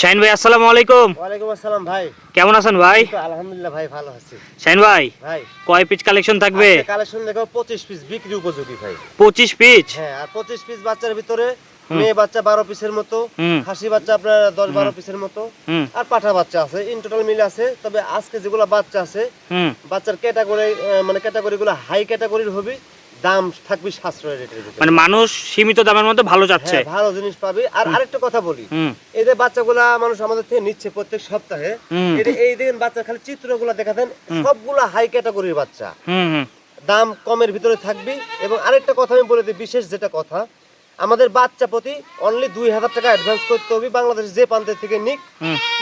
Shine ভাই আসসালামু আলাইকুম। ওয়ালাইকুম আসসালাম ভাই। কেমন আছেন ভাই? আলহামদুলিল্লাহ ভাই ভালো আছি। শাইন ভাই ভাই। কয় পিস কালেকশন থাকবে? কালেকশন দেখো পঁচিশ পিস বিক্রি উপযোগী ভাই। পঁচিশ পিস হ্যাঁ আর পঁচিশ পিস বাচ্চার ভিতরে মেয়ে বাচ্চা বারো পিসের মতো। খাসি বাচ্চা আপনার দশ বারো পিসের মতো আর পাঠা বাচ্চা আছে ইন টোটাল মিলে আছে। তবে আজকে যেগুলো বাচ্চা আছে বাচ্চার ক্যাটাগরি মানে ক্যাটাগরি গুলো হাই ক্যাটাগরির হবে। দাম থাকবে সাশ্রয় রেটের ভিতরে। মানে মানুষ সীমিত দামের মধ্যে ভালো যাচ্ছে হ্যাঁ ভালো জিনিস পাবে। আর আরেকটা কথা বলি হুম। এই যে বাচ্চাগুলা মানুষ আমাদের থেকে নিচ্ছে প্রত্যেক সপ্তাহে এই দেখেন বাচ্চা খালি চিত্রগুলো দেখাতেন সবগুলা হাই ক্যাটাগরির বাচ্চা। দাম কমের ভিতরে থাকবে এবং আরেকটা কথা আমি বলে দিই বিশেষ যেটা কথা আমাদের বাচ্চা প্রতি অনলি দুই হাজার টাকা অ্যাডভান্স করতে হবে বাংলাদেশ যে প্রান্ত থেকে নিক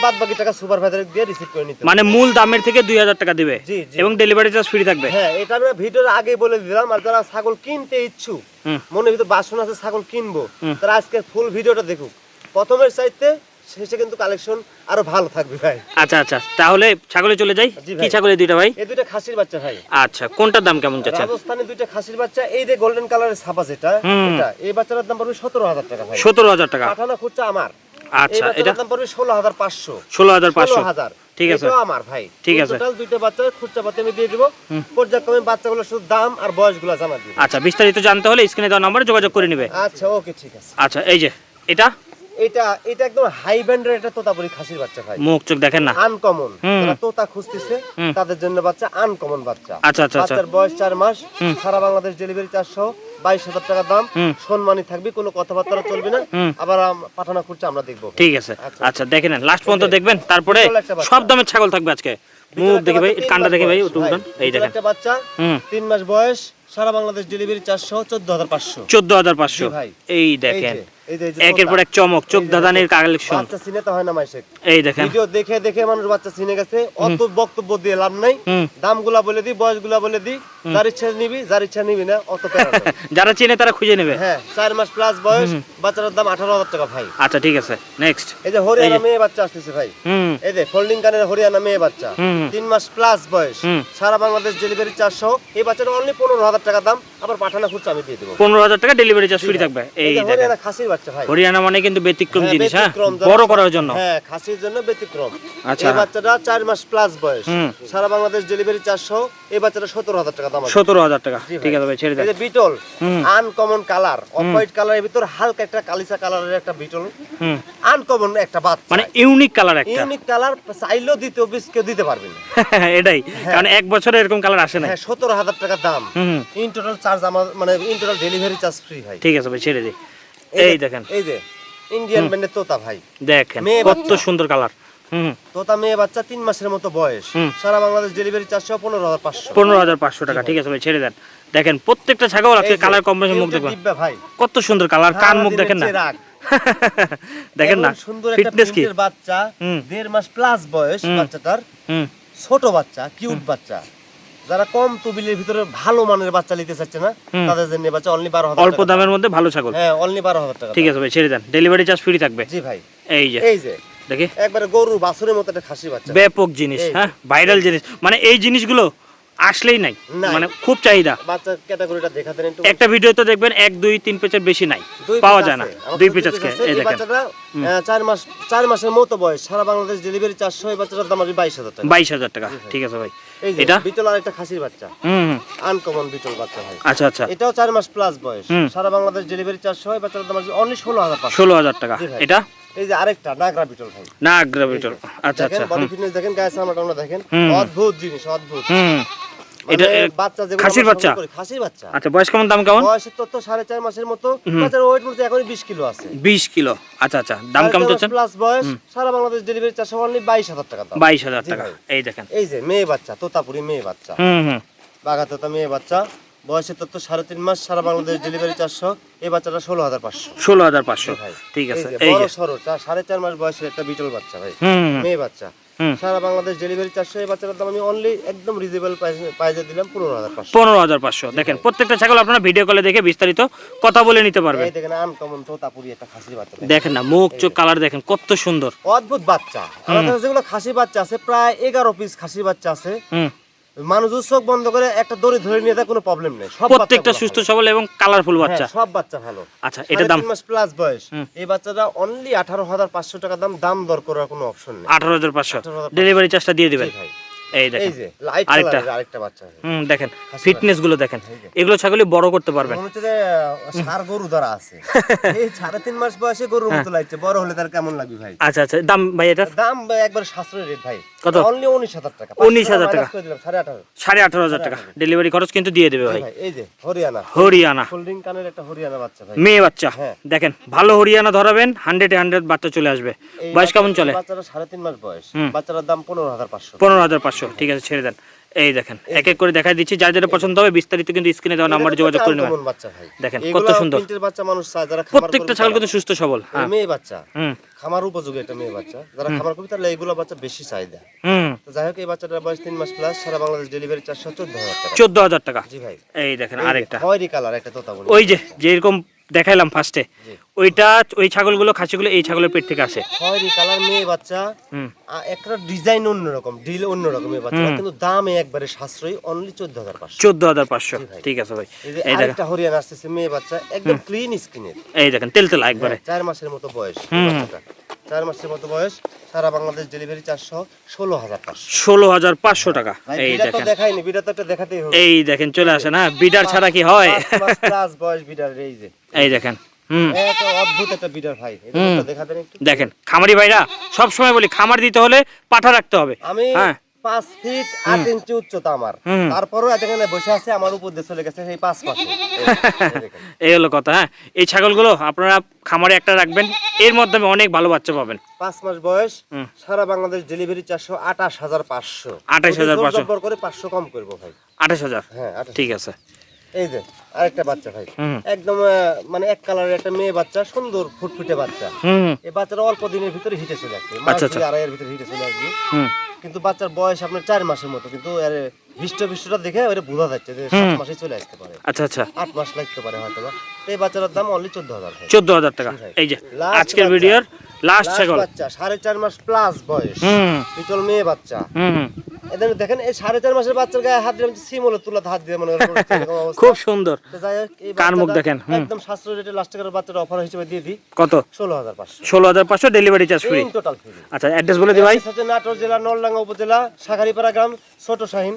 বাদ বাকি টাকা সুপারভাইজার দিয়ে রিসিভ করে নিতে মানে মূল দামের থেকে দুই হাজার টাকা দিবে। এবং ডেলিভারি চার্জ ফ্রি থাকবে? হ্যাঁ এটা আমি ভিডিওর আগে বলে দিলাম আর যারা ছাগল কিনতে ইচ্ছুক মনে ভিতরে বাসন আছে ছাগল কিনবো তারা আজকে ফুল ভিডিওটা দেখুক। প্রথমের চাইতে শেষে কিন্তু কালেকশন আরও ভালো থাকবে ভাই। আচ্ছা আচ্ছা তাহলে ছাগলে চলে যাই? কি ভাই। ছাগলের দুইটা ভাই? এই দুইটা খাসির বাচ্চা ভাই। আচ্ছা কোনটার দাম কেমন রাজস্থানি দুইটা খাসির বাচ্চা এই যে গোল্ডেন কালারের ছাপা যেটা এটা এই বাচ্চাটার দাম পড়বে সতেরো হাজার টাকা ভাই। সতেরো হাজার টাকা। পাঠানো খুচরা আমার। আচ্ছা এটা দাম পড়বে ষোলো হাজার পাঁচশো। ষোলো হাজার পাঁচশো। ষোলো হাজার। ঠিক আছে। আমার ভাই। ঠিক আছে। টোটাল দুইটা বাচ্চা খুচরা পাতে আমি দিয়ে দিব। পর্যায়ক্রমে বাচ্চাগুলো শুধু দাম আর বয়সগুলো জানা দিব। আচ্ছা বিস্তারিত জানতে হলে স্ক্রিনে দেওয়া নম্বরে যোগাযোগ করে নিবে। আচ্ছা ওকে ঠিক আছে। আচ্ছা এই যে এটা? এটা এটা একদম হাই ব্যান্ডের একটা তোতাপুরি খাসির বাচ্চা ভাই। মুখ চোখ দেখেন না? আনকমন যারা তোতা খুঁজতেছে তাদের জন্য বাচ্চা আনকমন বাচ্চা। আচ্ছা আচ্ছা আচ্ছা। বাচ্চার বয়স চার মাস সারা বাংলাদেশ ডেলিভারি চারশো বাইশ হাজার টাকা দাম। সম্মানী থাকবে কোনো কথাবার্তা চলবে না। আবার পাঠানো আমরা দেখব। ঠিক আছে। আচ্ছা। আচ্ছা দেখে নেন। লাস্ট পর্যন্ত দেখবেন তারপরে সব দামের ছাগল থাকবে আজকে। মুখ দেখে ভাই কান্ডা দেখে ভাই। এই দেখেন। একটা বাচ্চা তিন মাস বয়স সারা বাংলাদেশ ডেলিভারি চারশো চোদ্দ হাজার পাঁচশো। চোদ্দ হাজার পাঁচশো। ভাই। এই দেখেন। একের পর এক চমক চোখ দাদানের কালেকশন বাচ্চা চিনেতে হয় না এই দেখেন। ভিডিও দেখে দেখে মানুষ বাচ্চা চিনে গেছে। অত বক্তব্য দিয়ে লাভ নাই। দামগুলা বলে দিই বয়সগুলা বলে দিই যার ইচ্ছা নিবি যার ইচ্ছা নিবি না অত যারা চিনে তারা খুঁজে নেবে। হ্যাঁ চার মাস প্লাস বয়স বাচ্চাটার দাম আঠারো হাজার টাকা ভাই। আচ্ছা ঠিক আছে। নেক্সট এই যে হরিয়ানা মেয়ে বাচ্চা আসতেছে ভাই। এই যে ফোল্ডিং কানের হরিয়ানা মেয়ে বাচ্চা। তিন মাস প্লাস বয়স। সারা বাংলাদেশ ডেলিভারি চারশো। এই বাচ্চাটা অনলি পনেরো হাজার টাকা দাম। আবার পাঠানো খুঁজছে আমি দিয়ে দেবো। পনেরো হাজার টাকা ডেলিভারি চার্জ ফ্রি থাকবে। এই হরিয়ানা খাসির বাচ্চা ভাই। হরিয়ানা মানে কিন্তু ব্যতিক্রম হ্যাঁ, জিনিস হ্যাঁ? বড় করার জন্য। হ্যাঁ খাসির জন্য ব্যতিক্রম। আচ্ছা। এই বাচ্চাটা চার মাস প্লাস বয়স। সারা বাংলাদেশ ডেলিভারি চারশো এই বাচ্চাটা সতেরো হাজার টাকা দাম আছে। সতেরো হাজার টাকা। ঠিক আছে ভাই ছেড়ে দেন। বিটল আনকমন কালার অফ হোয়াইট কালারের ভিতর হালকা একটা কালিসা কালারের একটা বিটল আনকমন একটা বাচ্চা। মানে ইউনিক কালার একটা। ইউনিক কালার চাইলেও দিতে অফিস কেউ দিতে পারবে না। এটাই। কারণ এক বছরে এরকম কালার আসে না হ্যাঁ সতেরো হাজার টাকা দাম। হুম ইন টোটাল চার্জ আমার মানে in total delivery charge free ভাই। ঠিক আছে ভাই ছেড়ে দিই এই এই দেখেন। এই যে ইন্ডিয়ান ব্যান্ডের তোতা ভাই। দেখেন কত সুন্দর কালার তোতা মেয়ে বাচ্চা তিন মাসের মতো বয়স। সারা বাংলাদেশ ডেলিভারি চারশো পনেরো হাজার পাঁচশো। পনেরো হাজার পাঁচশো টাকা ঠিক আছে ভাই ছেড়ে দেন। দেখেন প্রত্যেকটা ছাগল আজকে কালার কম্বিনেশন মুখ দেখবেন। ভাই। কত সুন্দর কালার কান মুখ দেখেন না। দেখেন না সুন্দর ফিটনেস কি? বাচ্চা দেড় মাস প্লাস বয়স বাচ্চাটার। ছোট বাচ্চা কিউট বাচ্চা। যারা কম তুবিলের ভিতরে ভালো মানের বাচ্চা নিতে চাচ্ছে না তাদের জন্য বাচ্চা অনলি বারো হাজার অল্প দামের মধ্যে ভালো ছাগল। হ্যাঁ অনলি বারো হাজার টাকা ঠিক আছে ভাই ছেড়ে দেন। ডেলিভারি চার্জ ফ্রি থাকবে। জি ভাই। এই যে। এই যে। দেখি। একবারে গরু বাছুরের মতো একটা খাসি বাচ্চা। ব্যাপক জিনিস হ্যাঁ? ভাইরাল জিনিস। মানে এই জিনিসগুলো আসলেই নাই। মানে খুব চাহিদা। বাচ্চার ক্যাটাগরিটা দেখাতে একটু। একটা ভিডিওতে দেখবেন এক দুই তিন পেজের বেশি নাই। পাওয়া যায় না। আছে। দুই কাছে আজকে এই দেখেন। চার মাস চার মাসের মতো বয়স। সারা বাংলাদেশ ডেলিভারি চারশো এই বাচ্চাটার দাম বাইশ হাজার টাকা। বাইশ হাজার টাকা। ঠিক আছে ভাই। এটা? বিটল আর একটা খাসির বাচ্চা। হুম। আনকমন বিটল বাচ্চা ভাই। আচ্ছা আচ্ছা। এটাও চার মাস প্লাস বয়স। সারা বাংলাদেশ ডেলিভারি চারশো এই বাচ্চাটার দাম আসবে অনলি ষোলো হাজার পাঁচশো। ষোলো হাজার টাকা। এটা? এই যে আরেকটা নাগরা বিটল ভাই। না গ্রাভিটর আচ্ছা আচ্ছা বডি ফিটনেস দেখেন গায়ে চামড়া টামড়া দেখেন। অদ্ভুত জিনিস অদ্ভুত। হুম। মানে এটা বাচ্চা যেগুলো খাসির বাচ্চা? খাসির বাচ্চা। আচ্ছা বয়স কেমন দাম কেমন? বয়সের তথ্য সাড়ে চার মাসের মতো। বাচ্চার ওয়েট মতো এখন বিশ কিলো আছে। বিশ কিলো। আচ্ছা আচ্ছা দাম কেমন চাচ্ছেন? প্লাস বয়স সারা বাংলাদেশ ডেলিভারি চারশো অনলি বাইশ হাজার টাকা দাম। বাইশ হাজার জি টাকা। এই দেখেন। এই যে মেয়ে বাচ্চা তোতাপুরি মেয়ে বাচ্চা। হুম হুম। বাঘা তোতা মেয়ে বাচ্চা। বয়সের তথ্য সাড়ে তিন মাস সারা বাংলাদেশ ডেলিভারি চারশো এই বাচ্চাটা ষোলো হাজার পাঁচশো। ষোলো হাজার পাঁচশো। ঠিক আছে এই সরো সাড়ে চার মাস বয়সের একটা বিটল বাচ্চা ভাই। মেয়ে বাচ্চা। সারা বাংলাদেশ ডেলিভারি চারশো এই বাচ্চাটার দাম আমি অনলি একদম রিজনেবল প্রাইসে দিলাম পনেরো হাজার পাঁচশো। পনেরো হাজার পাঁচশো। দেখেন প্রত্যেকটা ছাগল আপনারা ভিডিও কলে দেখে বিস্তারিত কথা বলে নিতে পারবেন। দেখেন আনকমন তোতাপুরি একটা খাসির বাচ্চা দেখেন। না মুখ চোখ কালার দেখেন কত সুন্দর। অদ্ভুত বাচ্চা। আমাদের যেগুলো খাসি বাচ্চা আছে প্রায় এগারো পিস খাসি বাচ্চা আছে। মানুষ চোখ বন্ধ করে একটা দড়ি ধরে নিয়ে যায় কোনো প্রবলেম নেই। প্রত্যেকটা সুস্থ সবল এবং কালারফুল হ্যাঁ, বাচ্চা। সব বাচ্চা ভালো। আচ্ছা এটা দাম? মাস প্লাস বয়স। এই বাচ্চাটা অনলি আঠারো হাজার পাঁচশো টাকা দাম দাম দর করার কোনো অপশন নেই। আঠারো হাজার পাঁচশো। 18,500 ডেলিভারি চার্জটা দিয়ে দিবেন। এই দেখেন। আরেকটা। আরেকটা বাচ্চা। হুম দেখেন। ফিটনেসগুলো দেখেন। এগুলো ছাগলই বড় করতে পারবেন। মনে হচ্ছে সার গরু ধরা আছে। এই সাড়ে তিন মাস বয়সে গরুর মতো লাগছে। বড় হলে তার কেমন লাগবে ভাই? আচ্ছা আচ্ছা। দাম ভাই এটার দাম একবার সাশ্রয় রেট ভাই। কত? অনলি উনিশ হাজার টাকা। 19,000 টাকা। minus করে দিলাম, সাড়ে টাকা। ডেলিভারি খরচ কিন্তু দিয়ে দেবে ভাই। ভাই এই যে হরিয়ানা। হরিয়ানা। ফোল্ডিং কানের একটা হরিয়ানা বাচ্চা ভাই। মেয়ে বাচ্চা। হ্যাঁ। দেখেন ভালো হরিয়ানা ধরাবেন হান্ড্রেডে হান্ড্রেড বাচ্চা চলে আসবে। বয়স কেমন চলে? বাচ্চাটা মাস বয়স। বাচ্চাটার দাম পনেরো হাজার পাঁচশো। পনেরো হাজার পাঁচশো। ঠিক আছে ছেড়ে দেন। এই দেখেন এক এক করে দেখাই দিচ্ছি যার যেটা পছন্দ হবে বিস্তারিত কিন্তু স্ক্রিনে দেওয়া নাম্বারে যোগাযোগ করে নেবেন। দেখেন, কত সুন্দর। বাচ্চা মানুষ চায় যারা প্রত্যেকটা ছাগল কিন্তু সুস্থ সবল হ্যাঁ। মেয়ে বাচ্চা হুম। খামার উপযোগী একটা মেয়ে বাচ্চা। যারা খামার করবে তাহলে এইগুলো বাচ্চা বেশি চাহিদা। হুম। তো যাই হোক এই বাচ্চাটার বয়স তিন মাস প্লাস সারা বাংলাদেশ ডেলিভারি চারশো চোদ্দ হাজার টাকা। চোদ্দ হাজার টাকা। জি ভাই। এই দেখেন আরেকটা। খয়েরি কালার একটা তোতা বলি। ওই যে যেরকম দেখাইলাম ফার্স্টে ওইটা ওই ছাগলগুলো খাসিগুলো এই ছাগলের পেট থেকে আসে। খয়েরি কালার মেয়ে বাচ্চা একটা ডিজাইন অন্যরকম ডিল অন্যরকম এই বাচ্চা। কিন্তু দামে একবারে সাশ্রয়ী অনলি চোদ্দ হাজার পাঁচশো। চোদ্দ হাজার পাঁচশো জি ভাই। ঠিক আছে ভাই। এই দেখেন। আরেকটা হরিয়ানা আসতেছে মেয়ে বাচ্চা একদম ক্লিন স্কিনের এই দেখেন তেলতেলা একবারে। চার মাসের মতো বয়স। বাচ্চাটা। চার মাসের মতো বয়স সারা বাংলাদেশ ডেলিভারি চারশো ষোলো হাজার পাঁচশো। ষোলো হাজার পাঁচশো টাকা। এই দেখেন। দেখাইনি বিডার তো একটা দেখাতেই হবে। এই দেখেন চলে আসে না বিডার ছাড়া কি হয়? প্লাস বয়স বিড়ার এই যে। এই দেখেন দেখেন খামারি ভাইরা সব সময় বলি খামার দিতে হলে পাঠা রাখতে হবে। আমি হ্যাঁ পাঁচ ফিট আট ইঞ্চি উচ্চতা আমার। তারপরও এখানে বসে আছে আমার উপর দিয়ে চলে গেছে সেই পাঁচ মাসে এই- হলো কথা হ্যাঁ। এই ছাগলগুলো আপনারা খামারে একটা রাখবেন এর মাধ্যমে অনেক ভালো বাচ্চা পাবেন। পাঁচ মাস বয়স। সারা বাংলাদেশ ডেলিভারি চারশো আঠাশ হাজার পাঁচশো। 28,500 জোর করে পাঁচশো কম করব ভাই। আঠাশ হাজার? হ্যাঁ ঠিক আছে। এই যে আরেকটা বাচ্চা ভাই। একদম মানে এক কালারের একটা মেয়ে বাচ্চা সুন্দর ফুটফুটে বাচ্চা। এই বাচ্চাটা অল্প দিনের ভিতরে হিটে চলে আসবে মাস আচ্ছা, আচ্ছা। দুই আড়াইয়ের ভিতরে হিটে চলে আসবে। কিন্তু বাচ্চার বয়স আপনার চার মাসের মতো কিন্তু এর বিষ্ট বিষ্টটা দেখে ওটা বোঝা যাচ্ছে যে সাত মাসে চলে আসতে পারে। আচ্ছা আচ্ছা। আট মাস লাগতে পারে হয়তো বা এই বাচ্চাটার দাম অনলি চোদ্দ হাজার চোদ্দ হাজার টাকা। এই যে আজকের। ভিডিওর লাস্ট ছাগল। বাচ্চা সাড়ে চার মাস প্লাস বয়স। পিতল মেয়ে বাচ্চা। এদের দেখেন এই সাড়ে চার মাসের বাচ্চার গায়ে হাত দিয়ে সিম হলো তুলাতে হাত দিয়ে মনে খুব সুন্দর। কার মুখ দেখেন, একদম সাশ্রয় রেটে লাস্ট টাকার বাচ্চাটা অফার হিসেবে দিয়ে দিই। কত? ষোলো হাজার পাঁচশো। ষোলো হাজার পাঁচশো delivery charge free total free আচ্ছা অ্যাড্রেস বলে দিই ভাই। নাটোর জেলা নলডাঙ্গা উপজেলা সাগারিপাড়া গ্রাম ছোট শাহিন।